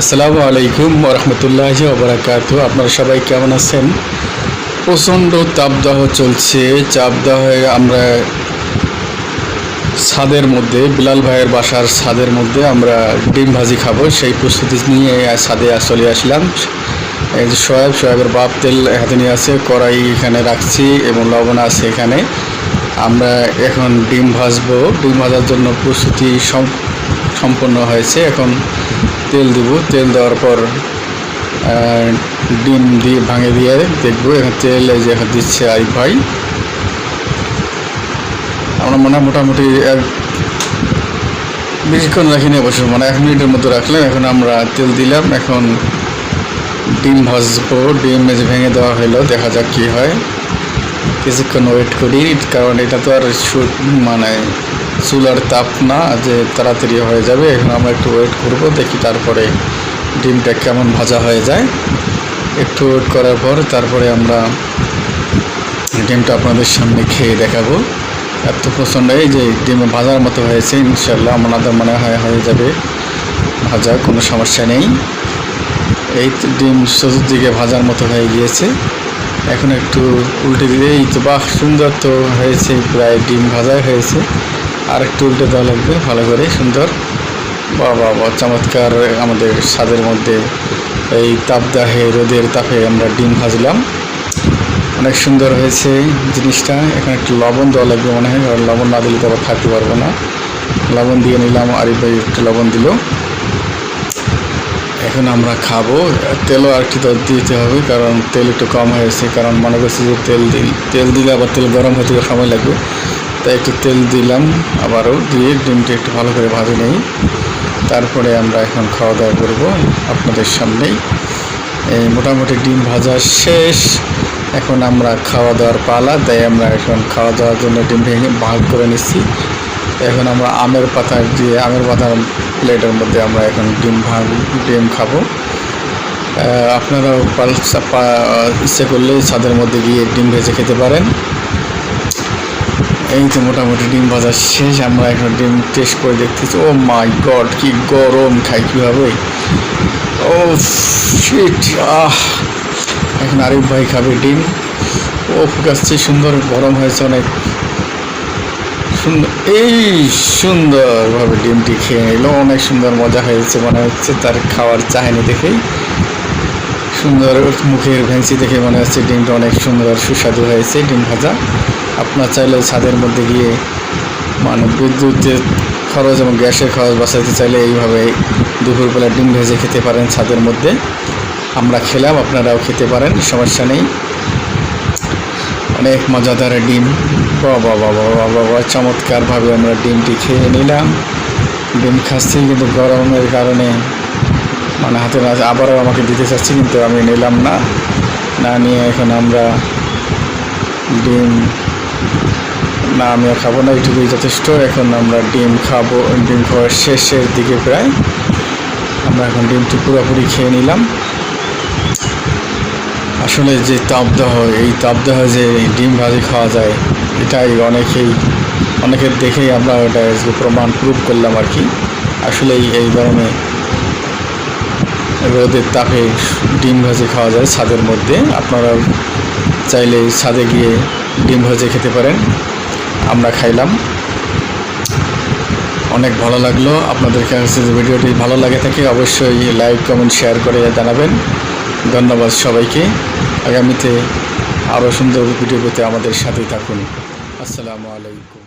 আসসালামু আলাইকুম রহমতুল্লাহ ওবরাকাত আপনারা সবাই কেমন আছেন? প্রচণ্ড তাপদাহ চলছে। চাপদাহে আমরা ছাদের মধ্যে, বিলাল ভাইয়ের বাসার ছাদের মধ্যে আমরা ডিম ভাজি খাব। সেই প্রস্তুতি নিয়ে ছাদে চলে আসলাম। সোয়াব সোয়াবের বাপ তেল হাতে নিয়ে আছে, কড়াই এখানে রাখছি এবং লবণ আছে এখানে। আমরা এখন ডিম ভাজবো। ডিম ভাজার জন্য প্রস্তুতি সম- সম্পন্ন হয়েছে। এখন তেল দিব। তেল দেওয়ার পর ডিম দিয়ে ভাঙে দিয়ে দেখব। এখন তেল যে এখন দিচ্ছে আরিফ ভাই। আমরা মনে হয় মোটামুটি এক বেশিক্ষণ রাখিনি অবশ্য মানে এক মিনিটের মতো রাখলাম। এখন আমরা তেল দিলাম। এখন ডিম ভাজবো। ডিম যে ভেঙে দেওয়া হলো, দেখা যাক কী হয়। কিছুক্ষণ ওয়েট করি, কারণ এটা তো আর মানে চুলার তাপ না যে তাড়াতাড়ি হয়ে যাবে, এখন আমরা একটু ওয়েট করব, দেখি তারপরে ডিমটা কেমন ভাজা হয়ে যায়। একটু ওয়েট করার পর তারপরে আমরা ডিমটা আপনাদের সামনে খেয়ে দেখাবো। এত প্রচণ্ড এই যে ডিমে ভাজার মতো হয়েছে ইনশাল্লাহ আমাদের মনে হয় হয়ে যাবে। ভাজা, কোনো সমস্যা নেই। এই ডিম চতুর্দিকে ভাজার মতো হয়ে গিয়েছে। এখন একটু উল্টে দিলে এই তো, বাহ, সুন্দর তো হয়েছে, প্রায় ডিম ভাজাই হয়েছে। আর একটু উল্টে দেওয়া লাগবে, ভালো করে, সুন্দর। বাহ বাহ চমৎকার আমাদের স্বাদের মধ্যে এই তাপদাহে, রোদের তাপে আমরা ডিম ভাজলাম। অনেক সুন্দর হয়েছে জিনিসটা। এখানে একটু লবণ দেওয়া লাগবে মনে হয়, কারণ লবণ না দিলে তো আবার থাকতে পারব না। লবণ দিয়ে নিলাম, আরিফ ভাই একটু লবণ দিল। এখন আমরা খাব। তেলও আর একটু দিতে হবে, কারণ তেল একটু কম হয়েছে, কারণ মনে করছি যে তেল দিল তেল দিলে আবার তেল গরম হতে সময় লাগবে। তাই একটু তেল দিলাম, আবারও দিয়ে ডিমটা একটু ভালো করে ভাজে নেই। তারপরে আমরা এখন খাওয়া দাওয়া করব আপনাদের সামনেই। এই মোটামুটি ডিম ভাজা শেষ। এখন আমরা খাওয়া দাওয়ার পালা, তাই আমরা এখন খাওয়া দাওয়ার জন্য ডিম ভেঙে ভাগ করে নিচ্ছি। এখন আমরা আমের পাতা দিয়ে, আমের পাতার প্লেটের মধ্যে আমরা এখন ডিম ভাগ, ডিম খাব। আপনারাও পালসা, পা- ইচ্ছে করলে ছাদের মধ্যে গিয়ে ডিম ভেজে খেতে পারেন। এই তো মোটামুটি ডিম ভাজা শেষ, আমরা এখন ডিম টেস্ট করে দেখতেছি। ও মাই গড কি গরম খাই কীভাবে? Oh shit ah. এখন আরিফ ভাই খাবে ডিম। ও ফুকাচ্ছে, সুন্দর গরম হয়েছে অনেক। সুন্দর, এই সুন্দরভাবে ডিমটি খেয়ে নিল। অনেক সুন্দর মজা হয়েছে, মনে হচ্ছে তার খাওয়ার চাহিনি দেখেই। সুন্দর মুখের ভেঙচি দেখে মনে হচ্ছে ডিমটা অনেক সুন্দর, সুস্বাদু হয়েছে ডিম ভাজা। আপনার চাইলে ছাদের মধ্যে গিয়ে মানে বিদ্যুতের খরচ এবং গ্যাসের খরচ বাঁচাতে চাইলে এইভাবে দুপুরবেলা ডিম ভেজে খেতে পারেন ছাদের মধ্যে। আমরা খেলাম, আপনারাও খেতে পারেন, সমস্যা নেই। অনেক মজাদার ডিম। বাবা বাবা বাবা বাবা চমৎকারভাবে আমরা ডিমটি খেয়ে নিলাম। ডিম খাচ্ছি কিন্তু গরমের কারণে মানে হাতে না, আবারও আমাকে দিতে চাচ্ছি কিন্তু আমি নিলাম না। না নিয়ে এখন আমরা ডিম না আমি আর খাব না, এইটুকুই যথেষ্ট। এখন আমরা ডিম খাব, ডিম খাওয়ার শেষের দিকে প্রায়। আমরা এখন ডিমটি পুরোপুরি খেয়ে নিলাম। আসলে যে তাপদাহ, এই তাপদাহ যে ডিম ভাজি খাওয়া যায়, এটাই অনেকেই, অনেকের দেখেই আমরা ওটা প্রমাণ প্রুভ করলাম আর কি। আসলেই এই গরমে রোদের তাপে ডিম ভাজি খাওয়া যায় ছাদের মধ্যে। আপনারা চাইলে ছাদে গিয়ে ডিম ভাজি খেতে পারেন। আমরা খাইলাম। অনেক ভালো লাগল। আপনাদের কাছে যদি ভিডিওটি ভালো লাগে থাকে, অবশ্যই লাইক, কমেন্ট, শেয়ার করে জানাবেন। ধন্যবাদ সবাইকে। আগামীতে আরও সুন্দর ভিডিও পেতে আমাদের সাথেই থাকুন। আসসালামু আলাইকুম।